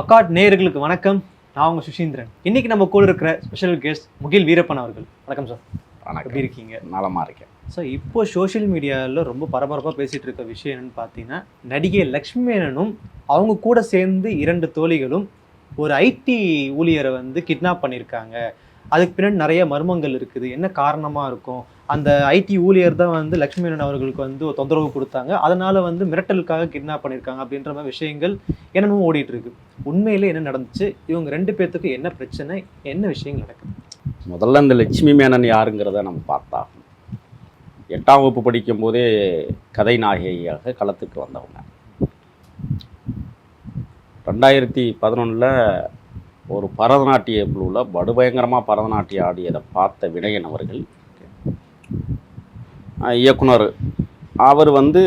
Accord நேயர்களுக்கு வணக்கம். நான் உங்க சுஷீந்திரன் இன்னைக்கு நம்ம கூட இருக்கிற ஸ்பெஷல் கெஸ்ட் முகில் வீரப்பன் அவர்கள். வணக்கம் சார் எப்படி இருக்கீங்க? நலமா இருக்கேன். சார் இப்போ சோஷியல் மீடியாவில் ரொம்ப பரபரப்பாக பேசிட்டு இருக்க விஷயம் என்னன்னு பார்த்தீங்கன்னா நடிகை லக்ஷ்மி மேனனும் அவங்க கூட சேர்ந்து இரண்டு தோழிகளும் ஒரு ஐடி ஊழியரை வந்து கிட்னாப் பண்ணியிருக்காங்க. அதுக்கு பின்னாடி நிறைய மர்மங்கள் இருக்குது. என்ன காரணமாக இருக்கும்? அந்த ஐடி ஊழியர் தான் வந்து லக்ஷ்மி அவர்களுக்கு வந்து தொந்தரவு கொடுத்தாங்க. அதனால வந்து மிரட்டலுக்காக கிட்னாப் பண்ணியிருக்காங்க அப்படின்ற மாதிரி விஷயங்கள் என்னென்னமோ ஓடிட்டு இருக்கு. உண்மையிலே என்ன நடந்துச்சு? இவங்க ரெண்டு பேர்த்துக்கும் என்ன பிரச்சனை? என்ன விஷயங்கள் நடக்குது? முதல்ல இந்த லட்சுமி மேனன் யாருங்கிறத நம்ம பார்த்தா எட்டாம் வகுப்பு படிக்கும் போதே கதை நாயகியாக களத்துக்கு வந்தவங்க. ரெண்டாயிரத்தி பதினொன்றில் ஒரு பரதநாட்டிய குழுவில் படுபயங்கரமாக பரதநாட்டியம் ஆடியதை பார்த்த வினயன் அவர்கள். இயக்குனர். அவர் வந்து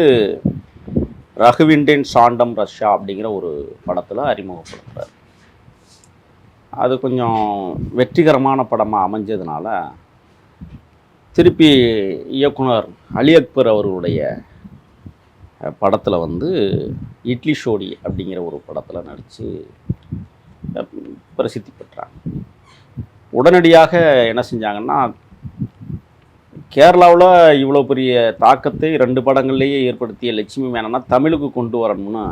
ரகுவிண்டின் சாண்டம் ரஷ்யா அப்படிங்கிற ஒரு படத்தில் அறிமுகப்படுத்துகிறார் அது கொஞ்சம் வெற்றிகரமான படமாக அமைஞ்சதுனால திருப்பி இயக்குனர் அலி அக்பர் அவர்களுடைய படத்தில் வந்து இட்லி ஷோடி அப்படிங்கிற ஒரு படத்தில் நடித்து பிரசித்தி பெற்றாங்க உடனடியாக என்ன செஞ்சாங்கன்னா கேரளாவில் இவ்வளோ பெரிய தாக்கத்தை ரெண்டு படங்கள்லேயே ஏற்படுத்திய லட்சுமி மேனனா தமிழுக்கு கொண்டு வரணும்னு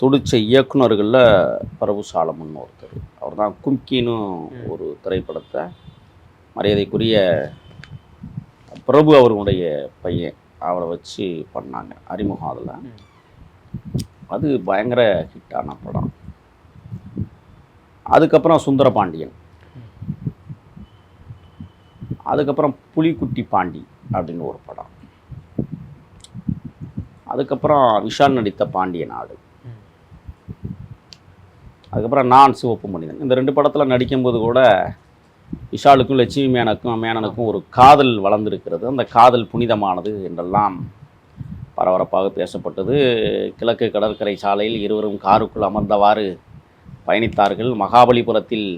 துடிச்ச இயக்குனர்களில் பிரபு சாலமன் ஒருத்தர். அவர் தான் கும்கின்னு ஒரு திரைப்படத்தை மரியாதைக்குரிய பிரபு அவர்களுடைய பையன் அவரை வச்சு பண்ணாங்க அறிமுகம் அதில். அது பயங்கர ஹிட்டான படம். அதுக்கப்புறம் சுந்தரபாண்டியன். அதுக்கப்புறம் புலிக்குட்டி பாண்டி அப்படின்னு ஒரு படம். அதுக்கப்புறம் விஷால் நடித்த பாண்டிய நாடு. அதுக்கப்புறம் நான் சிவப்பு மனிதன். இந்த ரெண்டு படத்தில் நடிக்கும்போது கூட விஷாலுக்கும் லட்சுமி மேனனுக்கும் மேனனுக்கும் ஒரு காதல் வளர்ந்திருக்கிறது. அந்த காதல் புனிதமானது என்றெல்லாம் பரபரப்பாக பேசப்பட்டது. கிழக்கு கடற்கரை சாலையில் இருவரும் காருக்குள் அமர்ந்தவாறு பயணித்தார்கள். மகாபலிபுரத்தில்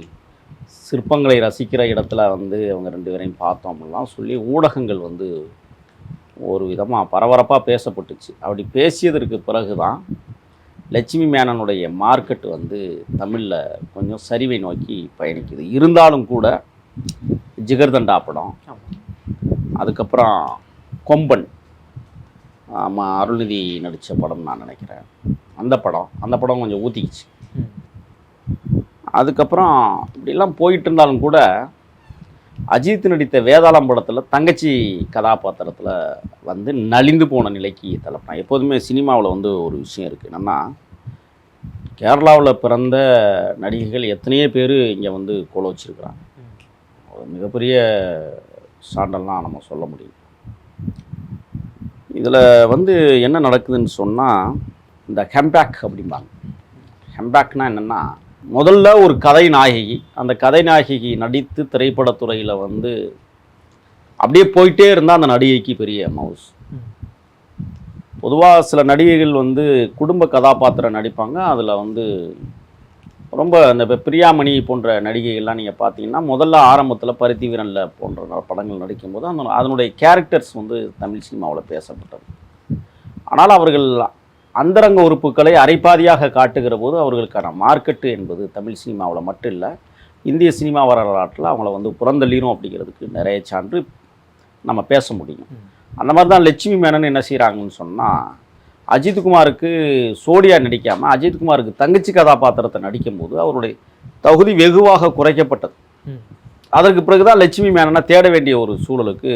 சிற்பங்களை ரசிக்கிற இடத்துல வந்து அவங்க ரெண்டு பேரையும் பார்த்தோம் அப்படிலாம் சொல்லி ஊடகங்கள் வந்து ஒரு விதமாக பரபரப்பாக பேசப்பட்டுச்சு. அப்படி பேசியதற்கு பிறகு தான் லட்சுமி மேனனுடைய மார்க்கெட் வந்து தமிழில் கொஞ்சம் சரிவை நோக்கி பயணிக்குது. இருந்தாலும் கூட ஜிகர்தண்டா படம் அதுக்கப்புறம் கொம்பன் ஆமாம் அருள்நிதி நடித்த படம் நான் நினைக்கிறேன். அந்த படம் அந்த படம் கொஞ்சம் ஊற்றிக்கிச்சு அதுக்கப்புறம் இப்படிலாம் போயிட்டு இருந்தாலும் கூட அஜித் நடித்த வேதாளம் படத்தில் தங்கச்சி கதாபாத்திரத்தில் வந்து நலிந்து போன நிலைக்கு தள்ளப்பட்டான். எப்போதுமே சினிமாவில் வந்து ஒரு விஷயம் இருக்குது என்னென்னா கேரளாவில் பிறந்த நடிகைகள் எத்தனையோ பேர் இங்கே வந்து கோல வச்சுருக்குறாங்க. ஒரு மிகப்பெரிய சான்றெல்லாம் நம்ம சொல்ல முடியும். இதில் வந்து என்ன நடக்குதுன்னு சொன்னால் இந்த ஹெம்பேக் அப்படிம்பாங்க. ஹெம்பேக்னால் என்னென்னா முதல்ல ஒரு கதை நாயகி அந்த கதை நாயகி நடித்து திரைப்படத்துறையில் வந்து அப்படியே போயிட்டே இருந்தால் அந்த நடிகைக்கு பெரிய மவுஸ் பொதுவாக சில நடிகைகள் வந்து குடும்ப கதாபாத்திரம் நடிப்பாங்க. அதில் வந்து ரொம்ப இந்த பிரியாமணி போன்ற நடிகைகள்லாம் நீங்கள் பார்த்தீங்கன்னா முதல்ல ஆரம்பத்தில் பருத்தி வீரனில் போன்ற படங்கள் நடிக்கும்போது அந்த அதனுடைய கேரக்டர்ஸ் வந்து தமிழ் சினிமாவில் பேசப்பட்டது. ஆனால் அவர்கள் அந்தரங்க உறுப்புகளை அரைப்பாதியாக காட்டுகிற போது அவர்களுக்கான மார்க்கெட்டு என்பது தமிழ் சினிமாவில் மட்டும் இல்லை இந்திய சினிமா வரலாற்றில் அவங்கள வந்து புறந்தள்ளிரும் அப்படிங்கிறதுக்கு நிறைய சான்று நம்ம பேச முடியும். அந்த மாதிரி தான் லட்சுமி மேனன் என்ன செய்கிறாங்கன்னு சொன்னால் அஜித்குமாருக்கு சோடியா நடிக்காமல் அஜித்குமாருக்கு தங்கச்சி கதாபாத்திரத்தை நடிக்கும்போது அவருடைய தகுதி வெகுவாக குறைக்கப்பட்டது. அதற்கு பிறகு தான் லட்சுமி மேனனை தேட வேண்டிய ஒரு சூழலுக்கு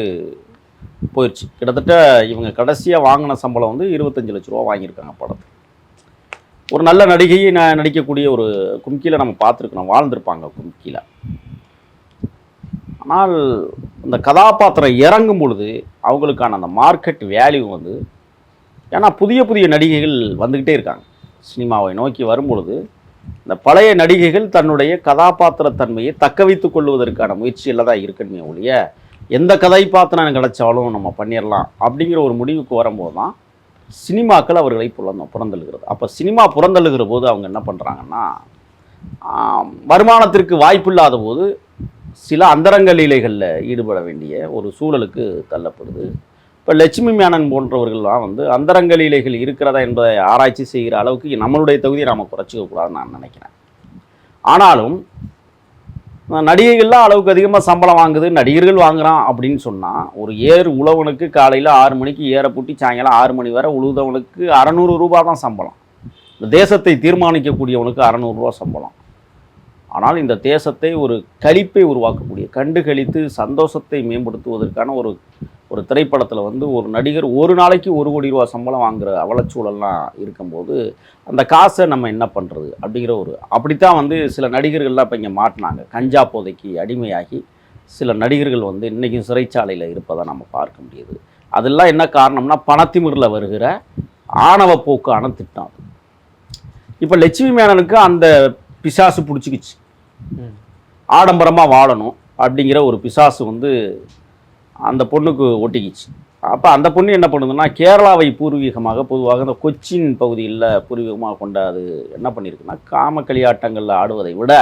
போயிடுச்சு கிட்டத்தட்ட இவங்க கடைசியாக வாங்கின சம்பளம் வந்து இருபத்தஞ்சு லட்ச ரூபா வாங்கியிருக்காங்க படத்துக்கு ஒரு நல்ல நடிகையை நான் நடிக்கக்கூடிய ஒரு கும்கியில் நம்ம பார்த்துருக்கணும். வாழ்ந்திருப்பாங்க கும்கியில் ஆனால் அந்த கதாபாத்திரம் இறங்கும் பொழுது அவங்களுக்கான அந்த மார்க்கெட் வேல்யூ வந்து ஏன்னா புதிய புதிய நடிகைகள் வந்துக்கிட்டே இருக்காங்க. சினிமாவை நோக்கி வரும்பொழுது இந்த பழைய நடிகைகள் தன்னுடைய கதாபாத்திரத்தன்மையை தக்க வைத்துக் கொள்வதற்கான முயற்சியில் தான் இருக்கணுமே ஒழிய எந்த கதாபாத்திரம் கிடைச்சாலும் நம்ம பண்ணிடலாம் அப்படிங்கிற ஒரு முடிவுக்கு வரும்போது தான் சினிமாக்கள் அவர்களை புலந்தோம் புறந்தழுகிறது அப்போ சினிமா புறந்தழுகிற போது அவங்க என்ன பண்ணுறாங்கன்னா வருமானத்திற்கு வாய்ப்பு இல்லாத போது சில அந்தரங்க லீலைகளில் ஈடுபட வேண்டிய ஒரு சூழலுக்கு தள்ளப்படுது. இப்போ லட்சுமி மேனன் போன்றவர்கள்லாம் வந்து அந்தரங்க லீலைகள் இருக்கிறதா என்பதை ஆராய்ச்சி செய்கிற அளவுக்கு நம்மளுடைய தகுதியை நாம் குறைச்சிக்க கூடாதுன்னு நான் நினைக்கிறேன். ஆனாலும் நடிகைகள்லாம் அளவுக்கு அதிகமாக சம்பளம் வாங்குது நடிகர்கள் வாங்குகிறான் அப்படின்னு சொன்னால் ஒரு ஏர் உழவனுக்கு காலையில் ஆறு மணிக்கு ஏற பூட்டி சாயங்காலம் ஆறு மணி வரை உழுதவனுக்கு அறநூறு ரூபா தான் சம்பளம். இந்த தேசத்தை தீர்மானிக்கக்கூடியவனுக்கு அறநூறுரூவா சம்பளம். ஆனால் இந்த தேசத்தை ஒரு கழிப்பை உருவாக்கக்கூடிய கண்டு கழித்து சந்தோஷத்தை மேம்படுத்துவதற்கான ஒரு ஒரு திரைப்படத்தில் வந்து ஒரு நடிகர் ஒரு நாளைக்கு ஒரு கோடி ரூபா சம்பளம் வாங்குற அவலச்சூழல்லாம் இருக்கும்போது அந்த காசை நம்ம என்ன பண்ணுறது அப்படிங்கிற ஒரு அப்படித்தான் வந்து சில நடிகர்கள்லாம் இப்போ இங்கே மாட்டினாங்க. கஞ்சா போதைக்கு அடிமையாகி சில நடிகர்கள் வந்து இன்றைக்கும் சிறைச்சாலையில் இருப்பதை நம்ம பார்க்க முடியுது. அதெல்லாம் என்ன காரணம்னா பணத்திமிரில் வருகிற ஆணவ போக்கான திட்டம் அது. இப்போ லட்சுமி மேனனுக்கு அந்த பிசாசு பிடிச்சிக்கிச்சு. ஆடம்பரமாக வாழணும் அப்படிங்கிற ஒரு பிசாசு வந்து அந்த பொண்ணுக்கு ஒட்டிக்கிச்சு. அப்போ அந்த பொண்ணு என்ன பண்ணுதுன்னா கேரளாவை பூர்வீகமாக பொதுவாக இந்த கொச்சின் பகுதியில் பூர்வீகமாக கொண்ட அது என்ன பண்ணியிருக்குன்னா காமக்களி ஆட்டங்களில் ஆடுவதை விட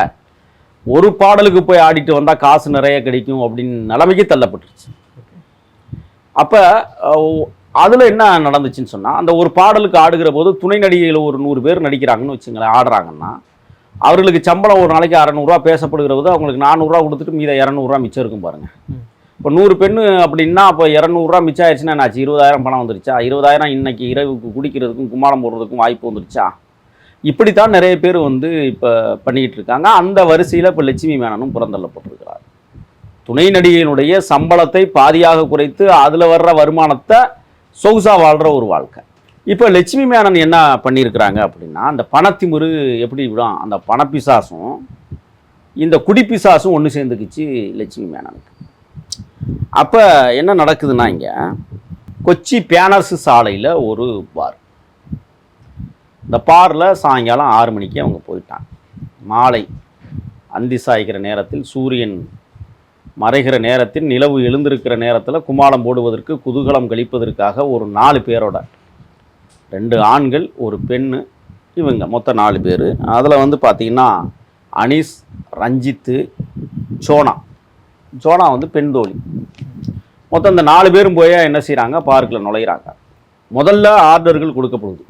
ஒரு பாடலுக்கு போய் ஆடிட்டு வந்தால் காசு நிறைய கிடைக்கும் அப்படின்னு நிலைமைக்கு தள்ளப்பட்டுருச்சு. அப்போ அதில் என்ன நடந்துச்சுன்னு சொன்னால் அந்த ஒரு பாடலுக்கு ஆடுகிற போது துணை நடிகையில் ஒரு நூறு பேர் நடிக்கிறாங்கன்னு வச்சுங்களேன் ஆடுறாங்கன்னா அவர்களுக்கு சம்பளம் ஒரு நாளைக்கு அறநூறுவா பேசப்படுகிற போது அவங்களுக்கு நானூறுரூவா கொடுத்துட்டு மீத இரநூறுவா மிச்சம் இருக்கும் பாருங்கள் இப்போ நூறு பெண்ணு அப்படின்னா அப்போ இரநூறுவா மிச்சம் ஆயிடுச்சுன்னா என்னாச்சு? இருபதாயிரம் பணம் வந்துருச்சா? இருபதாயிரம் இன்னைக்கு இரவுக்கு குடிக்கிறதுக்கும் கும்மாளம் போடுறதுக்கும் வாய்ப்பு வந்துருச்சா? இப்படித்தான் நிறைய பேர் வந்து இப்போ பண்ணிக்கிட்டு இருக்காங்க அந்த வரிசையில் இப்போ லட்சுமி மேனனும் புறந்தள்ளப்பட்டிருக்கிறார் துணை நடிகையினுடைய சம்பளத்தை பாதியாக குறைத்து அதில் வர்ற வருமானத்தை சொகுசா வாழ்கிற ஒரு வாழ்க்கை. இப்போ லட்சுமி மேனன் என்ன பண்ணியிருக்கிறாங்க அப்படின்னா அந்த பணத்திமுரு எப்படி விடும்? அந்த பணப்பிசாசும் இந்த குடிப்பிசாசும் ஒன்று சேர்ந்துக்குச்சு லட்சுமி மேனனுக்கு. அப்போ என்ன நடக்குதுன்னா இங்கே கொச்சி பேனர்ஸ் சாலையில் ஒரு பார். இந்த பாரில் சாயங்காலம் ஆறு மணிக்கு அவங்க போயிட்டாங்க. மாலை அந்தி சாய்கிற நேரத்தில் சூரியன் மறைகிற நேரத்தில் நிலவு எழுந்திருக்கிற நேரத்தில் குமாலம் போடுவதற்கு குதூகலம் கழிப்பதற்காக ஒரு நாலு பேரோட ரெண்டு ஆண்கள் ஒரு பெண்ணு இவங்க மொத்தம் நாலு பேர். அதில் வந்து பார்த்திங்கன்னா அனீஸ் ரஞ்சித்து சோனா. ஜோனா வந்து பெண் தோழி. மொத்தம் இந்த நாலு பேரும் போய் என்ன செய்கிறாங்க பார்க்கில் நுழையிறாங்க. முதல்ல ஆர்டர்கள் கொடுக்கப்படுது.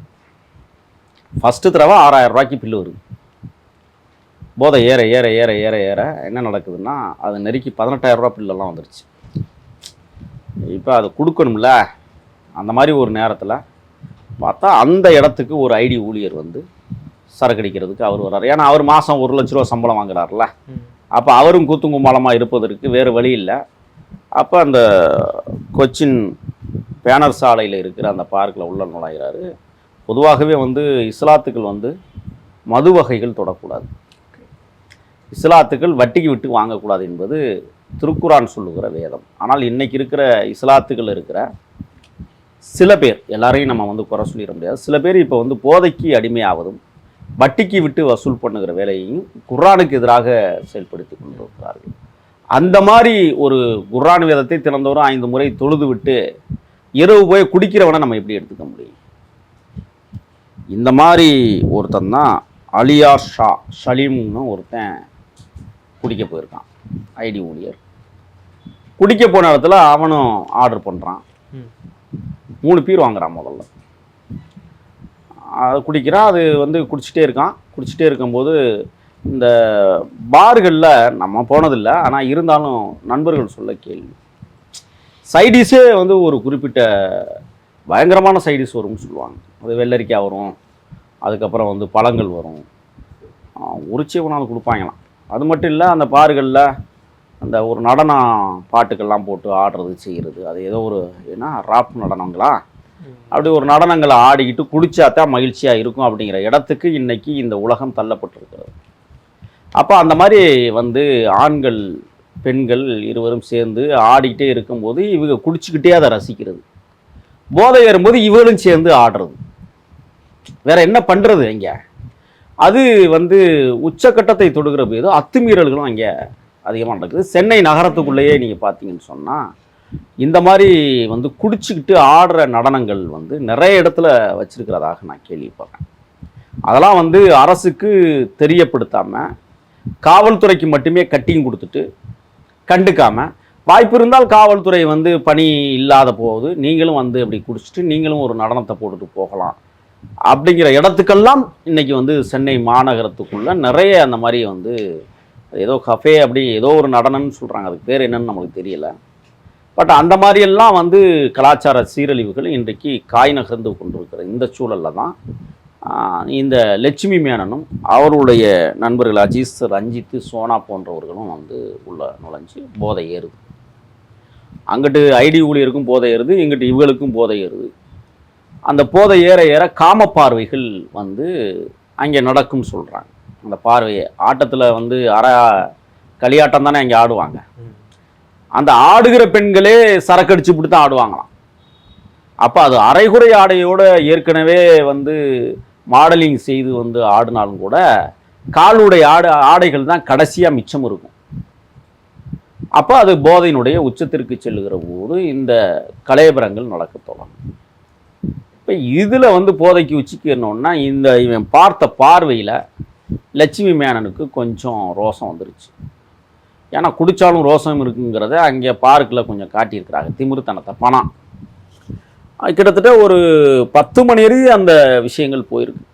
ஃபஸ்ட்டு தடவை ஆறாயிரம் ரூபாய்க்கு பில்லு வருது. போதை ஏற ஏற ஏற ஏற ஏற என்ன நடக்குதுன்னா அது நெருக்கி பதினெட்டாயிரம் ரூபா பில்லெல்லாம் வந்துருச்சு. இப்போ அதை கொடுக்கணும்ல? அந்த மாதிரி ஒரு நேரத்தில் பார்த்தா அந்த இடத்துக்கு ஒரு ஐடி ஊழியர் வந்து சரக்கு அடிக்கிறதுக்கு அவர் வர்றாரு. ஏன்னா அவர் மாதம் ஒரு லட்ச ரூபா சம்பளம் வாங்குறாருல அப்போ அவரும் கூத்துங்குமாலமாக இருப்பதற்கு வேறு வழி இல்லை. அப்போ அந்த கொச்சின் பேனர் சாலையில் இருக்கிற அந்த பார்க்கில் உள்ள நுழைகிறாரு பொதுவாகவே வந்து இஸ்லாத்துக்கள் வந்து மது வகைகள் தொடக்கூடாது. இஸ்லாத்துக்கள் வட்டிக்கு விட்டு வாங்கக்கூடாது என்பது திருக்குரான் சொல்லுகிற வேதம். ஆனால் இன்றைக்கி இருக்கிற இஸ்லாத்துக்கள் இருக்கிற சில பேர் எல்லாரையும் நம்ம வந்து குறை சொல்லிட முடியாது. சில பேர் இப்போ வந்து போதைக்கு அடிமையாவதும் வட்டிக்கு விட்டு வசூல் பண்ணுகிற வேலையையும் குர்ஆனுக்கு எதிராக செயல்படுத்தி கொண்டிருக்கிறார்கள். அந்த மாதிரி ஒரு குர்ஆன் வேதத்தை திறந்தவரும் ஐந்து முறை தொழுது விட்டு இரவு போய் குடிக்கிறவனை நம்ம எப்படி எடுத்துக்க முடியும்? இந்த மாதிரி ஒருத்தன் தான் அலியார் ஷா ஷலீம்னு ஒருத்தன் குடிக்க போயிருக்கான் ஐடி ஊழியர். குடிக்க போன இடத்துல அவனும் ஆர்டர் பண்ணுறான். மூணு பீர் வாங்குறான் முதல்ல. அதை குடிக்கிறான் அது வந்து குடிச்சிட்டே இருக்கான். குடிச்சிட்டே இருக்கும்போது இந்த பார்களில் நம்ம போனதில்லை ஆனால் இருந்தாலும் நண்பர்கள் சொல்ல கேள்வி. சைடிஸே வந்து ஒரு குறிப்பிட்ட பயங்கரமான சைடிஸ் வரும்னு சொல்லுவாங்க. அது வெள்ளரிக்காய் வரும் அதுக்கப்புறம் வந்து பழங்கள் வரும். உரிச்சே கொண்டாந்து கொடுப்பாங்களாம். அது மட்டும் இல்லை அந்த பார்களில் அந்த ஒரு நடன பாட்டுக்கெல்லாம் போட்டு ஆடுறது செய்கிறது அது ஏதோ ஒரு ஏன்னா ராப் நடனங்களா? அப்படி ஒரு நடனங்களை ஆடிக்கிட்டு குடிச்சாதான் மகிழ்ச்சியாக இருக்கும் அப்படிங்கிற இடத்துக்கு இன்னைக்கு இந்த உலகம் தள்ளப்பட்டிருக்கிறது. அப்போ அந்த மாதிரி வந்து ஆண்கள் பெண்கள் இருவரும் சேர்ந்து ஆடிக்கிட்டே இருக்கும்போது இவங்க குடிச்சிக்கிட்டே அதை ரசிக்கிறது. போதை ஏறும்போது இவளும் சேர்ந்து ஆடுறது. வேற என்ன பண்ணுறது இங்கே? அது வந்து உச்சக்கட்டத்தை தொடுகிற போது அத்துமீறல்களும் அங்கே அதிகமாக நடக்குது. சென்னை நகரத்துக்குள்ளேயே நீங்கள் பார்த்தீங்கன்னு சொன்னால் இந்த மாதிரி வந்து குடிச்சுக்கிட்டு ஆடுற நடனங்கள் வந்து நிறைய இடத்துல வச்சிருக்கிறதாக நான் கேள்விப்படுறேன். அதெல்லாம் வந்து அரசுக்கு தெரியப்படுத்தாமல் காவல்துறைக்கு மட்டுமே கட்டிங் கொடுத்துட்டு கண்டுக்காமல் வாய்ப்பு இருந்தால் காவல்துறை வந்து பணி இல்லாத போது நீங்களும் வந்து அப்படி குடிச்சிட்டு நீங்களும் ஒரு நடனத்தை போட்டுட்டு போகலாம். அப்படிங்கிற இடத்துக்கெல்லாம் இன்றைக்கி வந்து சென்னை மாநகரத்துக்குள்ளே நிறைய அந்த மாதிரி வந்து ஏதோ கஃபே அப்படி ஏதோ ஒரு நடனம்னு சொல்கிறாங்க அதுக்கு பேர் என்னன்னு நமக்கு தெரியல. பட் அந்த மாதிரியெல்லாம் வந்து கலாச்சார சீரழிவுகள் இன்றைக்கு காய் நகர்ந்து கொண்டிருக்கிற இந்த சூழலில் தான் இந்த லட்சுமி மேனனும் அவருடைய நண்பர்கள் அஜீஸ் ரஞ்சித்து சோனா போன்றவர்களும் வந்து உள்ள நுழைஞ்சு போதை ஏறுது. அங்கிட்டு ஐடி ஊழியருக்கும் போதை ஏறுது இங்கிட்டு இவங்களுக்கும் போதை ஏறுது. அந்த போதை ஏற ஏற காம பார்வைகள் வந்து அங்கே நடக்கும் சொல்கிறாங்க அந்த பார்வையை ஆட்டத்தில் வந்து அற களியாட்டம் தானே அங்கே ஆடுவாங்க. அந்த ஆடுகிற பெண்களே சரக்கடிச்சு இப்படி தான் ஆடுவாங்களாம். அப்போ அது அரைகுறை ஆடையோட ஏற்கனவே வந்து மாடலிங் செய்து வந்து ஆடினாலும் கூட காலுடைய ஆடு ஆடைகள் தான் கடைசியாக மிச்சம் இருக்கும். அப்போ அது போதையினுடைய உச்சத்திற்கு செல்லுகிற போது இந்த கலையபரங்கள் நடக்க தொடங்கும். இப்போ இதில் வந்து போதைக்கு உச்சிக்கு இந்த இவன் பார்த்த பார்வையில் லட்சுமி மேனனுக்கு கொஞ்சம் ரோசம் வந்துருச்சு. ஏன்னா குடித்தாலும் ரோசம் இருக்குங்கிறத அங்கே பார்க்கில் கொஞ்சம் காட்டியிருக்கிறாங்க. திமிருத்தனத்தை பணம். கிட்டத்தட்ட ஒரு பத்து மணி வரை அந்த விஷயங்கள் போயிருக்கு.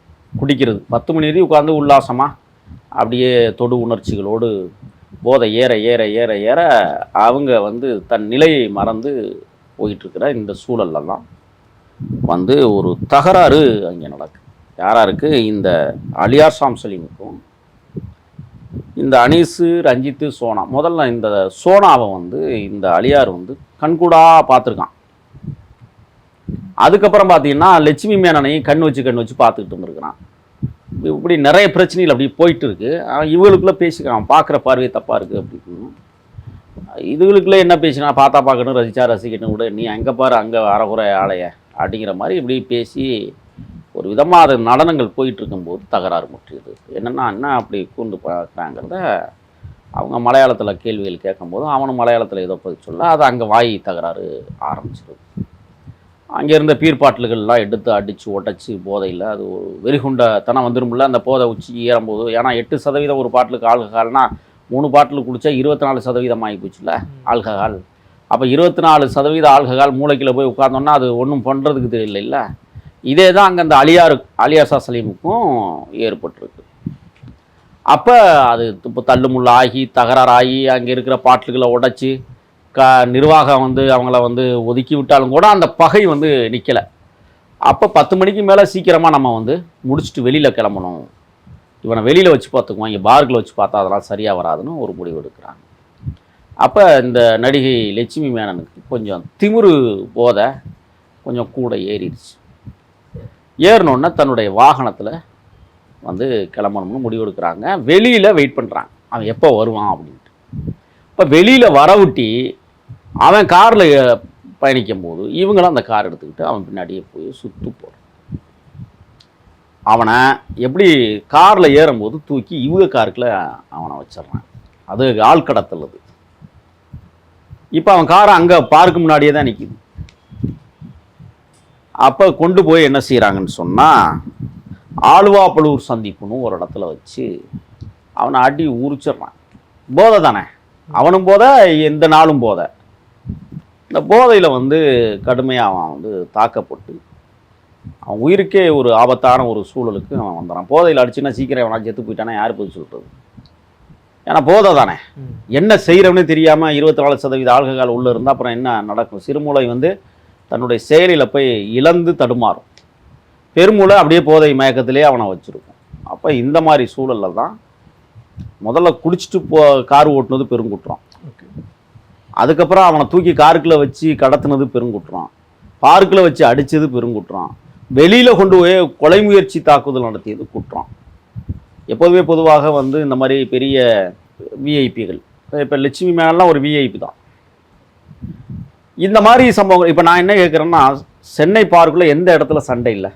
குடிக்கிறது. பத்து மணி வரை உட்காந்து உல்லாசமாக அப்படியே தொடு உணர்ச்சிகளோடு போதை ஏற ஏற ஏற ஏற அவங்க வந்து தன் நிலையை மறந்து போயிட்டுருக்கிற இந்த சூழல்ல தான் வந்து ஒரு தகராறு அங்கே நடக்கு. யாராருக்கு? இந்த அலியார் சாம்சலினுக்கும் இந்த அனீஸு ரஞ்சித்து சோனா. முதல்ல இந்த சோனாவை வந்து இந்த அழியார் வந்து கண்கூடாக பார்த்துருக்கான். அதுக்கப்புறம் பார்த்தீங்கன்னா லட்சுமி மேனனையும் கண் வச்சு கண் வச்சு பார்த்துக்கிட்டு இருந்திருக்கிறான். இப்படி நிறைய பிரச்சனைகள் அப்படி போயிட்டு இருக்கு. இவங்களுக்குள்ளே பேசிக்கிறான். பார்க்குற பார்வை தப்பாக இருக்குது அப்படின்னு. இதுகளுக்குள்ளே என்ன பேசினா பார்த்தா பார்க்கணும் ரசிச்சா ரசிக்கணும் கூட நீ அங்கே பாரு அங்கே அறகுறை ஆலைய அப்படிங்கிற மாதிரி இப்படி பேசி ஒரு விதமாக அது நடனங்கள் போயிட்டு இருக்கும்போது தகராறு முற்றியது. என்னென்னா என்ன அப்படி கூண்டு பார்க்குறாங்கிறத அவங்க மலையாளத்தில் கேள்விகள் கேட்கும்போது அவனும் மலையாளத்தில் ஏதோ பதில் சொல்ல அது அங்கே வாய் தகராறு ஆரம்பிச்சிருது. அங்கே இருந்த பீர்பாட்டில்கள்லாம் எடுத்து அடித்து உடைச்சி போதையில் அது ஒரு வெறிகுண்டத்தனம் வந்துரும்ல அந்த போதை உச்சி ஏறும்போது. ஏன்னா எட்டு சதவீதம் ஒரு பாட்டிலுக்கு ஆல்கஹால்னா மூணு பாட்டில் குடித்தா இருபத்தி நாலு சதவீதம் ஆகி போச்சுல ஆல்கஹால். அப்போ இருபத்தி நாலு சதவீத ஆல்கஹால் மூளைக்குள்ள போய் உட்கார்ந்தோன்னா அது ஒன்றும் பண்ணுறதுக்கு தெரியல இதே தான் அங்கே அந்த அலியாரு அலியாசா சலீமுக்கும் ஏற்பட்டிருக்கு. அப்போ அது இப்போ தள்ளுமுள்ள ஆகி தகராறாகி அங்கே இருக்கிற பாட்டில்களை உடைச்சி க நிர்வாகம் வந்து அவங்கள வந்து ஒதுக்கி விட்டாலும் கூட அந்த பகை வந்து நிற்கலை அப்போ பத்து மணிக்கு மேலே சீக்கிரமாக நம்ம வந்து முடிச்சுட்டு வெளியில் கிளம்பணும். இவனை வெளியில் வச்சு பார்த்துக்குவோம் இங்கே பார்க்கில் வச்சு பார்த்தா அதெல்லாம் சரியாக வராதுன்னு ஒரு முடிவு எடுக்கிறாங்க. அப்போ இந்த நடிகை லட்சுமி மேனனுக்கு கொஞ்சம் திமிரு போதை கொஞ்சம் கூட ஏறிடுச்சு. ஏறினோன்னா தன்னுடைய வாகனத்தில் வந்து கிளம்பணும்னு முடிவு எடுக்கிறாங்க வெளியில் வெயிட் பண்ணுறாங்க அவன் எப்போ வருவான் அப்படின்ட்டு. இப்போ வெளியில் வரவிட்டி அவன் காரில் பயணிக்கும் போது இவங்களாம் அந்த கார் எடுத்துக்கிட்டு அவன் பின்னாடியே போய் சுற்று போகிறான் அவனை எப்படி காரில் ஏறும்போது தூக்கி இவங்க காருக்குள்ள அவனை வச்சிடுறான். அது ஆள் கடத்தல் அது. இப்போ அவன் காரை அங்கே பார்க்கு முன்னாடியே தான் நிற்கிது அப்போ கொண்டு போய் என்ன செய்கிறாங்கன்னு சொன்னால் ஆலுவாப்பலூர் சந்திப்புன்னு ஒரு இடத்துல வச்சு அவனை அடி உரிச்சிடுறான். போதை தானே. அவனும் போதை எந்த நாளும் போதை. இந்த போதையில் வந்து கடுமையாக அவன் வந்து தாக்கப்பட்டு அவன் உயிருக்கே ஒரு ஆபத்தான ஒரு சூழலுக்கு அவன் வந்துடுறான் போதையில் அடிச்சுன்னா சீக்கிரம் அவனா செத்து போயிட்டானா யார் போய் சொல்கிறது ஏன்னா போதை தானே. என்ன செய்கிறவனே தெரியாமல் இருபத்தி நாலு சதவீத ஆல்கஹால் உள்ளே இருந்தால் அப்புறம் என்ன நடக்கும்? சிறுமூளை வந்து தன்னுடைய செயலில் போய் இழந்து தடுமாறும். பெருமூளை அப்படியே போதை மயக்கத்திலே அவனை வச்சுருக்கும். அப்போ இந்த மாதிரி சூழலில் தான் முதல்ல குடிச்சிட்டு போ கார் ஓட்டுனது பெருங்குற்றம். அதுக்கப்புறம் அவனை தூக்கி காருக்குள்ள வச்சு கடத்துனது பெருங்குற்றம். பார்க்கில் வச்சு அடித்தது பெருங்குற்றம். வெளியில் கொண்டு போய் கொலை முயற்சி தாக்குதல் நடத்தியது குற்றம். எப்போதுமே பொதுவாக வந்து இந்த மாதிரி பெரிய விஐபிகள் இப்போ லட்சுமி மேலாம் ஒரு விஐபி தான். இந்த மாதிரி சம்பவங்கள் இப்போ நான் என்ன கேட்குறேன்னா சென்னை பார்க்கில் எந்த இடத்துல சண்டை இல்லை?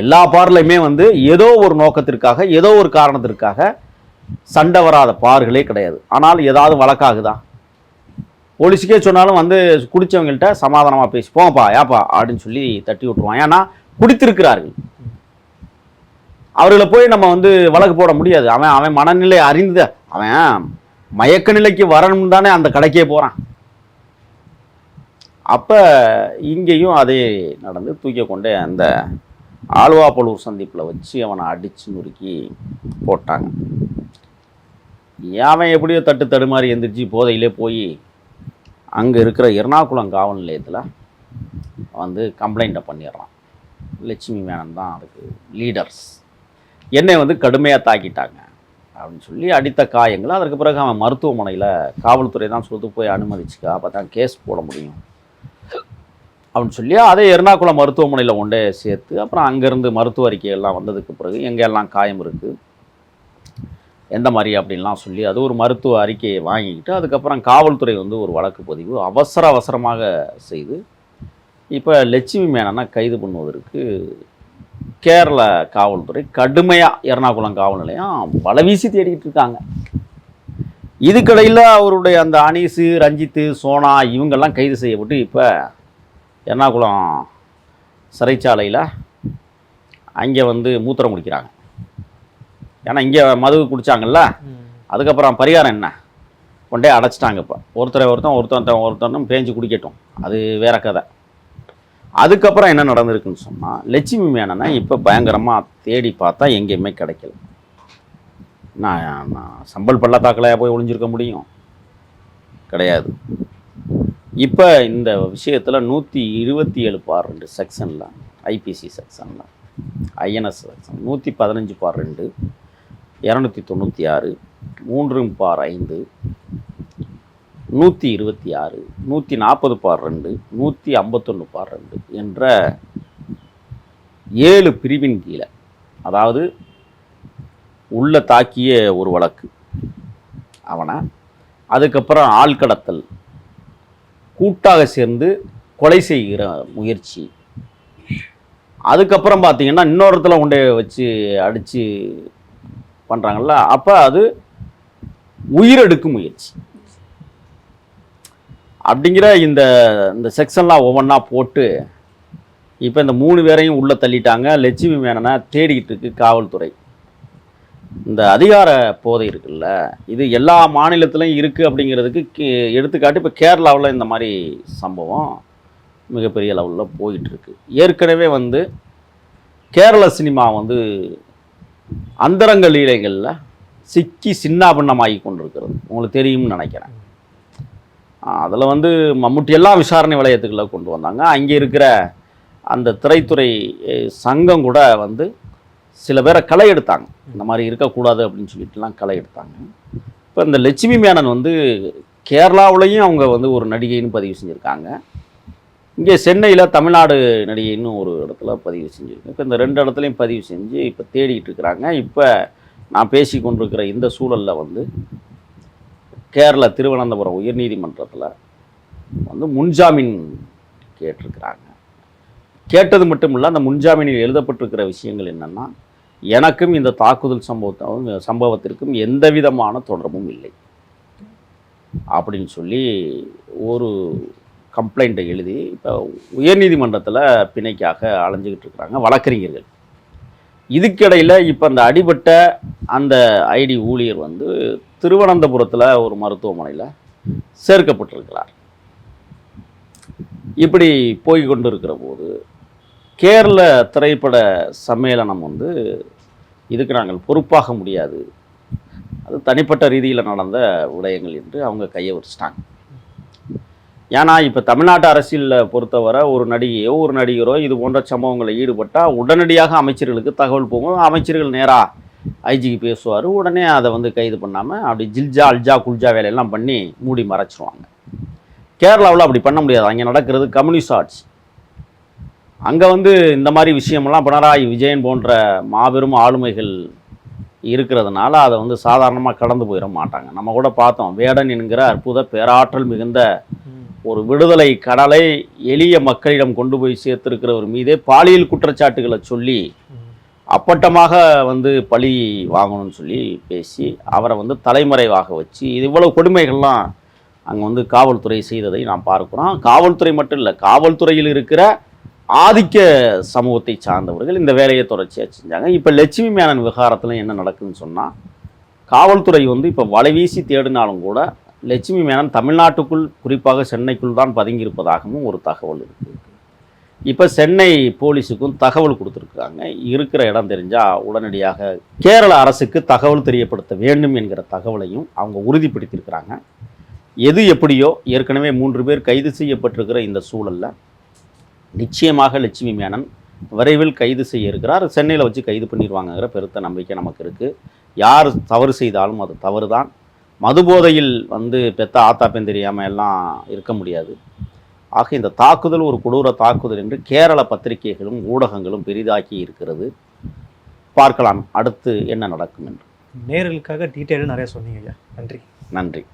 எல்லா பார்லையுமே வந்து ஏதோ ஒரு நோக்கத்திற்காக ஏதோ ஒரு காரணத்திற்காக சண்டை வராத பார்களே கிடையாது. ஆனால் ஏதாவது வழக்காகுதா? போலீஸுக்கே சொன்னாலும் வந்து குடித்தவங்கள்ட்ட சமாதானமாக பேசி போங்கப்பா ஏப்பா அப்படின்னு சொல்லி தட்டி விட்டுருவான். ஏன்னா குடித்திருக்கிறார்கள். அவர்களை போய் நம்ம வந்து வழக்கு போட முடியாது. அவன் அவன் மனநிலை அறிந்த அவன் மயக்க நிலைக்கு வரணும் தானே அந்த கடைக்கே போகிறான் அப்போ இங்கேயும் அதே நடந்து தூக்கி கொண்டே அந்த ஆழ்வாப்பலூர் சந்திப்பில் வச்சு அவனை அடித்து நுறுக்கி போட்டாங்க. அவன் எப்படியோ தட்டு தடுமாறி எந்திரிச்சு போதையிலே போய் அங்கே இருக்கிற எர்ணாகுளம் காவல் நிலையத்தில் வந்து கம்ப்ளைண்ட்டை பண்ணிடுறான். லட்சுமி மேனன் தான் அதுக்கு லீடர்ஸ் என்னை வந்து கடுமையாக தாக்கிட்டாங்க அப்படின்னு சொல்லி அடித்த காயங்கள் அதற்கு பிறகு அவன் மருத்துவமனையில் காவல்துறை தான் சொல்லிட்டு போய் அனுமதிச்சுக்கா அப்போ தான் கேஸ் போட முடியும். அப்படின்னு சொல்லி அதே எர்ணாகுளம் மருத்துவமனையில் ஒன்றே சேர்த்து அப்புறம் அங்கேருந்து மருத்துவ அறிக்கையெல்லாம் வந்ததுக்கு பிறகு எங்கெல்லாம் காயம் இருக்குது எந்த மாதிரி அப்படின்லாம் சொல்லி அது ஒரு மருத்துவ அறிக்கையை வாங்கிக்கிட்டு அதுக்கப்புறம் காவல்துறை வந்து ஒரு வழக்கு பதிவு அவசர அவசரமாக செய்து இப்போ லட்சுமி மேனனை கைது பண்ணுவதற்கு கேரள காவல்துறை கடுமையாக எர்ணாகுளம் காவல் நிலையம் வலை வீசி தேடிக்கிட்டு இருக்காங்க. இதுக்கடையில் அவருடைய அந்த அனீஸு ரஞ்சித்து சோனா இவங்கெல்லாம் கைது செய்யப்பட்டு இப்போ எர்ணாகுளம் சிறைச்சாலையில் அங்கே வந்து மூத்திரம் குடிக்கிறாங்க. ஏன்னா இங்கே மது குடித்தாங்கல்ல அதுக்கப்புறம் பரிகாரம் என்ன? கொண்டே அடைச்சிட்டாங்க இப்போ. ஒருத்தரை ஒருத்தன் ஒருத்தன் ஒருத்தனும் பேஞ்சு குடிக்கட்டும். அது வேற கதை. அதுக்கப்புறம் என்ன நடந்திருக்குன்னு சொன்னால் லட்சுமி மேனனை இப்போ பயங்கரமாக தேடி பார்த்தா எங்கேயுமே கிடைக்கல. நான் நான் சம்பல் பள்ளத்தாக்கலையாக போய் ஒளிஞ்சிருக்க முடியும்? கிடையாது. இப்போ இந்த விஷயத்தில் நூற்றி இருபத்தி ஏழு பார் ரெண்டு செக்ஷனில் ஐபிசி செக்ஷனில் ஐஎன்எஸ் செக்ஷன் நூற்றி பதினஞ்சு பார் ரெண்டு இரநூத்தி தொண்ணூற்றி ஆறு மூன்று பார் ஐந்து நூற்றி இருபத்தி ஆறு நூற்றி நாற்பது பார் ரெண்டு நூற்றி ஐம்பத்தொன்று பார் ரெண்டு என்ற ஏழு பிரிவின் கீழே அதாவது உள்ள தாக்கிய ஒரு வழக்கு. அவனை? அதுக்கப்புறம் ஆள்கடத்தல் கூட்டாக சேர்ந்து கொலை செய்கிற முயற்சி. அதுக்கப்புறம் பார்த்தீங்கன்னா இன்னொருத்துல கொண்டே வச்சு அடித்து பண்ணுறாங்கல்ல அப்போ அது உயிரெடுக்கும் முயற்சி. அப்படிங்கிற இந்த இந்த செக்ஷன்லாம் ஒவ்வொன்றா போட்டு இப்போ இந்த மூணு பேரையும் உள்ளே தள்ளிட்டாங்க. லட்சுமி மேனனை தேடிக்கிட்டு இருக்கு காவல்துறை. இந்த அதிகார போதை இருக்குல்ல இது எல்லா மாநிலத்திலையும் இருக்குது அப்படிங்கிறதுக்கு எடுத்துக்காட்டு இப்போ கேரளாவில் இந்த மாதிரி சம்பவம் மிகப்பெரிய லெவலில் போயிட்டுருக்கு. ஏற்கனவே வந்து கேரள சினிமா வந்து அந்தரங்க லீலைகளில் சிக்கி சின்னாபின்னமாகி கொண்டிருக்கிறது. உங்களுக்கு தெரியும்னு நினைக்கிறேன். அதில் வந்து மம்முட்டி எல்லாம் விசாரணை வளையத்துக்குள்ளே கொண்டு வந்தாங்க. அங்கே இருக்கிற அந்த திரைத்துறை சங்கம் கூட வந்து சில பேரை களை எடுத்தாங்க. இந்த மாதிரி இருக்கக்கூடாது அப்படின்னு சொல்லிட்டுலாம் களை எடுத்தாங்க. இப்போ இந்த லட்சுமி மேனன் வந்து கேரளாவிலையும் அவங்க வந்து ஒரு நடிகைன்னு பதிவு செஞ்சுருக்காங்க. இங்கே சென்னையில் தமிழ்நாடு நடிகைன்னு ஒரு இடத்துல பதிவு செஞ்சுருக்கேன் இப்போ இந்த ரெண்டு இடத்துலையும் பதிவு செஞ்சு இப்போ தேடிக்கிட்டு இருக்கிறாங்க. இப்போ நான் பேசி கொண்டிருக்கிற இந்த சூழலில் வந்து கேரள திருவனந்தபுரம் உயர்நீதிமன்றத்தில் வந்து முன்ஜாமீன் கேட்டிருக்கிறாங்க. கேட்டது மட்டும் இல்லை அந்த முன்ஜாமீனில் எழுதப்பட்டிருக்கிற விஷயங்கள் என்னென்னா எனக்கும் இந்த தாக்குதல் சம்பவத்தை சம்பவத்திற்கும் எந்த விதமான தொடர்பும் இல்லை. அப்படின்னு சொல்லி ஒரு கம்ப்ளைண்ட்டை எழுதி இப்போ உயர்நீதிமன்றத்தில் பிணைக்காக அலைஞ்சிக்கிட்டு இருக்கிறாங்க வழக்கறிஞர்கள். இதுக்கிடையில் இப்போ அந்த அடிபட்ட அந்த ஐடி ஊழியர் வந்து திருவனந்தபுரத்தில் ஒரு மருத்துவமனையில் சேர்க்கப்பட்டிருக்கிறார். இப்படி போய் கொண்டு இருக்கிற போது கேரள திரைப்பட சம்மேளனம் வந்து இதுக்கு நாங்கள் பொறுப்பாக முடியாது. அது தனிப்பட்ட ரீதியில் நடந்த விடயங்கள் என்று அவங்க கையை வச்சிட்டாங்க ஏன்னா இப்போ தமிழ்நாட்டு அரசியலில் பொறுத்தவரை ஒரு நடிகையோ ஒரு நடிகரோ இது போன்ற சம்பவங்களில் ஈடுபட்டால் உடனடியாக அமைச்சர்களுக்கு தகவல் போகும். அமைச்சர்கள் நேராக ஐஜிக்கு பேசுவார். உடனே அதை வந்து கைது பண்ணாமல் அப்படி ஜில்ஜா அல்ஜா குல்ஜா வேலையெல்லாம் பண்ணி மூடி மறைச்சிருவாங்க. கேரளாவில் அப்படி பண்ண முடியாது. அங்கே நடக்கிறது கம்யூனிஸ்ட் ஆட்சி. அங்கே வந்து இந்த மாதிரி விஷயமெல்லாம் பினராயி விஜயன் போன்ற மாபெரும் ஆளுமைகள் இருக்கிறதுனால அதை வந்து சாதாரணமாக கடந்து போயிட மாட்டாங்க. நம்ம கூட பார்த்தோம் வேடன் என்கிற அற்புத பேராற்றல் மிகுந்த ஒரு விடுதலை கடலை எளிய மக்களிடம் கொண்டு போய் சேர்த்திருக்கிறவர் மீதே பாலியல் குற்றச்சாட்டுகளை சொல்லி அப்பட்டமாக வந்து பழி வாங்கணும்னு சொல்லி பேசி அவரை வந்து தலைமறைவாக வச்சு இது இவ்வளவு கொடுமைகள்லாம் அங்கே வந்து காவல்துறை செய்ததை நாம் பார்க்குறோம். காவல்துறை மட்டும் இல்லை காவல்துறையில் இருக்கிற ஆதிக்க சமூகத்தை சார்ந்தவர்கள் இந்த வேலையை தொடர்ச்சியாக செஞ்சாங்க. இப்போ லட்சுமி மேனன் விவகாரத்தில் என்ன நடக்குதுன்னு சொன்னால் காவல்துறை வந்து இப்போ வலைவீசி தேடினாலும் கூட லட்சுமி மேனன் தமிழ்நாட்டுக்குள் குறிப்பாக சென்னைக்குள் தான் பதுங்கியிருப்பதாகவும் ஒரு தகவல் இருக்குது இப்போ சென்னை போலீஸுக்கும் தகவல் கொடுத்துருக்காங்க இருக்கிற இடம் தெரிஞ்சால் உடனடியாக கேரள அரசுக்கு தகவல் தெரியப்படுத்த வேண்டும் என்கிற தகவலையும் அவங்க உறுதிப்படுத்தியிருக்கிறாங்க. எது எப்படியோ ஏற்கனவே மூன்று பேர் கைது செய்யப்பட்டிருக்கிற இந்த சூழலில் நிச்சயமாக லட்சுமி மேனன் விரைவில் கைது செய்ய இருக்கிறார். சென்னையில் வச்சு கைது பண்ணிடுவாங்கங்கிற பெருத்த நம்பிக்கை நமக்கு இருக்குது யார் தவறு செய்தாலும் அது தவறு தான் மதுபோதையில் வந்து பெத்த ஆத்தா பெண் தெரியாமல் எல்லாம் இருக்க முடியாது. ஆக இந்த தாக்குதல் ஒரு கொடூர தாக்குதல் என்று கேரள பத்திரிகைகளும் ஊடகங்களும் பெரிதாக்கி இருக்கிறது. பார்க்கலாம் அடுத்து என்ன நடக்கும் என்று. நேர்களுக்காக டீட்டெயிலாக நிறைய சொன்னீங்க ஐயா. நன்றி. நன்றி.